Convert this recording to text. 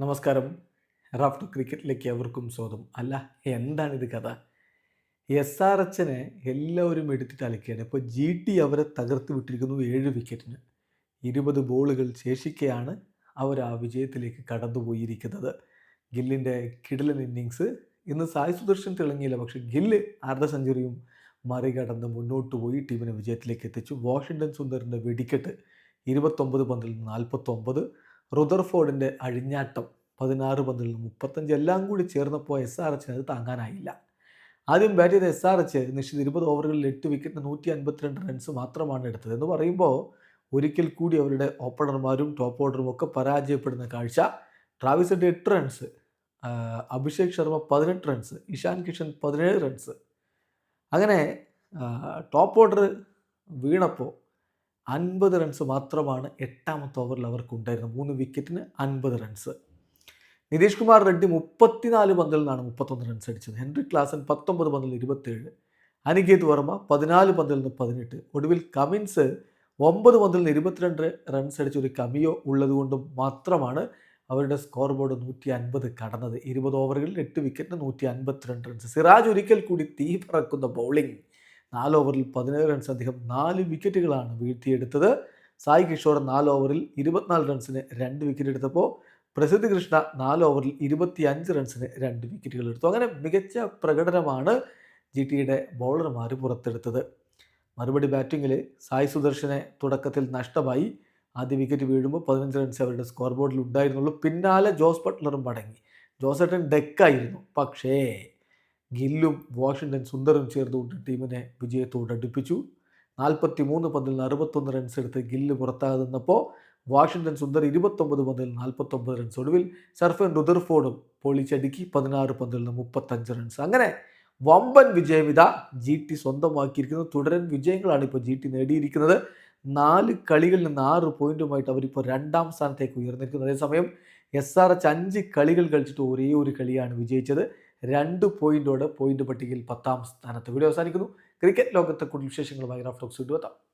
നമസ്കാരം. റാഫ്റ്റർ ക്രിക്കറ്റിലേക്ക് എവർക്കും സ്വാഗതം. അല്ല എന്താണിത് കഥ? എസ് ആർ എച്ചിനെ എല്ലാവരും എടുത്തിട്ട് അലക്കുകയാണ് ഇപ്പോൾ ജി ടി അവരെ തകർത്ത് വിട്ടിരിക്കുന്നു ഏഴ് വിക്കറ്റിന്. ഇരുപത് ബോളുകൾ ശേഷിക്കെയാണ് അവർ ആ വിജയത്തിലേക്ക് കടന്നുപോയിരിക്കുന്നത്. ഗില്ലിന്റെ കിടലൻ ഇന്നിങ്സ്. ഇന്ന് സായി സുദർശൻ തിളങ്ങിയില്ല പക്ഷേ ഗില്ല് അർദ്ധ സെഞ്ചുറിയും മറികടന്ന് മുന്നോട്ട് പോയി ടീമിനെ വിജയത്തിലേക്ക് എത്തിച്ചു. വാഷിങ്ടൺ സുന്ദറിന്റെ വെടിക്കെട്ട് ഇരുപത്തൊമ്പത് പന്തിൽ നാൽപ്പത്തൊമ്പത്. റുദർഫോർഡിന്റെ അഴിഞ്ഞാട്ടം പതിനാറ് പന്തിൽ നിന്ന് മുപ്പത്തഞ്ച് എല്ലാം കൂടി ചേർന്നപ്പോൾ എസ് ആർ എച്ചിന് അത് താങ്ങാനായില്ല. ആദ്യം ബാറ്റ് ചെയ്ത എസ് ആർ എച്ച് നിശ്ചിത ഇരുപത് ഓവറുകളിൽ എട്ട് വിക്കറ്റിന് നൂറ്റി അൻപത്തിരണ്ട് റൺസ് മാത്രമാണ് എടുത്തത്. എന്ന് പറയുമ്പോൾ ഒരിക്കൽ കൂടി അവരുടെ ഓപ്പണർമാരും ടോപ്പ് ഓർഡറും ഒക്കെ പരാജയപ്പെടുന്ന കാഴ്ച. ട്രാവിസ് ഹെഡ് എട്ട് റൺസ് അഭിഷേക് ശർമ്മ പതിനെട്ട് റൺസ് ഇഷാൻ കിഷൻ പതിനേഴ് റൺസ് അങ്ങനെ ടോപ്പ് ഓർഡർ വീണപ്പോൾ അൻപത് റൺസ് മാത്രമാണ് എട്ടാമത്തെ ഓവറിൽ അവർക്ക് ഉണ്ടായിരുന്നത്. മൂന്ന് വിക്കറ്റിന് അൻപത് റൺസ് നിതീഷ് കുമാർ റെഡ്ഡി മുപ്പത്തിനാല് പന്തിൽ നിന്നാണ് മുപ്പത്തൊന്ന് റൺസ് അടിച്ചത്. ഹെൻറി ക്ലാസൻ പത്തൊമ്പത് പന്തിൽ ഇരുപത്തേഴ് അനികേത് വർമ്മ പതിനാല് പന്തിൽ നിന്ന് പതിനെട്ട്. ഒടുവിൽ കമിൻസ് ഒമ്പത് പന്തിൽ നിന്ന് ഇരുപത്തിരണ്ട് റൺസ് അടിച്ച ഒരു കമിയോ ഉള്ളതുകൊണ്ട് മാത്രമാണ് അവരുടെ സ്കോർ ബോർഡ് നൂറ്റി അൻപത് കടന്നത്. ഇരുപത് ഓവറുകളിൽ എട്ട് വിക്കറ്റിന് നൂറ്റി അൻപത്തിരണ്ട് റൺസ് സിറാജ് ഒരിക്കൽ കൂടി തീ പറക്കുന്ന ബൗളിംഗ് നാല് ഓവറിൽ പതിനേഴ് റൺസ് അദ്ദേഹം നാല് വിക്കറ്റുകളാണ് വീഴ്ത്തിയെടുത്തത്. സായി കിഷോർ നാല് ഓവറിൽ ഇരുപത്തിനാല് റൺസിന് രണ്ട് വിക്കറ്റ് എടുത്തപ്പോൾ പ്രസിദ്ധ് കൃഷ്ണ നാല് ഓവറിൽ ഇരുപത്തി അഞ്ച് റൺസിന് രണ്ട് വിക്കറ്റുകൾ എടുത്തു. അങ്ങനെ മികച്ച പ്രകടനമാണ് ജി ടിയുടെ ബൗളർമാർ പുറത്തെടുത്തത്. മറുപടി ബാറ്റിങ്ങിൽ സായി സുദർശനെ തുടക്കത്തിൽ നഷ്ടമായി. ആദ്യ വിക്കറ്റ് വീഴുമ്പോൾ പതിനഞ്ച് റൺസ് അവരുടെ സ്കോർ ബോർഡിൽ ഉണ്ടായിരുന്നുള്ളൂ. പിന്നാലെ ജോസ് ബട്ട്ലറും മടങ്ങി. ജോസേട്ടൻ ഡെക്കായിരുന്നു പക്ഷേ ഗില്ലും വാഷിങ്ടൺ സുന്ദറും ചേർന്നുകൊണ്ട് ടീമിനെ വിജയത്തോട് അടുപ്പിച്ചു. നാൽപ്പത്തി മൂന്ന് പന്തിൽ നിന്ന് അറുപത്തൊന്ന് റൺസ് എടുത്ത് ഗില്ല് പുറത്താകെ നിന്നപ്പോൾ വാഷിങ്ടൺ സുന്ദർ ഇരുപത്തൊമ്പത് പന്തിൽ നാൽപ്പത്തൊമ്പത് റൺസ് ഒടുവിൽ സർഫൻ റുദർഫോർഡും പൊളിച്ചടുക്കി പതിനാറ് പന്തിൽ നിന്ന് മുപ്പത്തഞ്ച് റൺസ് അങ്ങനെ വമ്പൻ വിജയം ഇതാ ജി ടി സ്വന്തമാക്കിയിരിക്കുന്നു. തുടരൻ വിജയങ്ങളാണ് ഇപ്പോൾ ജി ടി നേടിയിരിക്കുന്നത്. നാല് കളികളിൽ നിന്ന് ആറ് പോയിന്റുമായിട്ട് അവരിപ്പോൾ രണ്ടാം സ്ഥാനത്തേക്ക് ഉയർന്നിരിക്കുന്നു. അതേസമയം എസ് ആർ എച്ച് അഞ്ച് കളികൾ കളിച്ചിട്ട് ഒരേ ഒരു കളിയാണ് വിജയിച്ചത്. രണ്ട് പോയിന്റോട് പോയിന്റ് പട്ടികയിൽ പത്താം സ്ഥാനത്ത്. വീഡിയോ അവസാനിക്കുന്നു. ക്രിക്കറ്റ് ലോകത്തെ കൂടുതൽ വിശേഷങ്ങളുമായി റാഫ്റ്റോക്സ് ഇട്ടുവെത്താം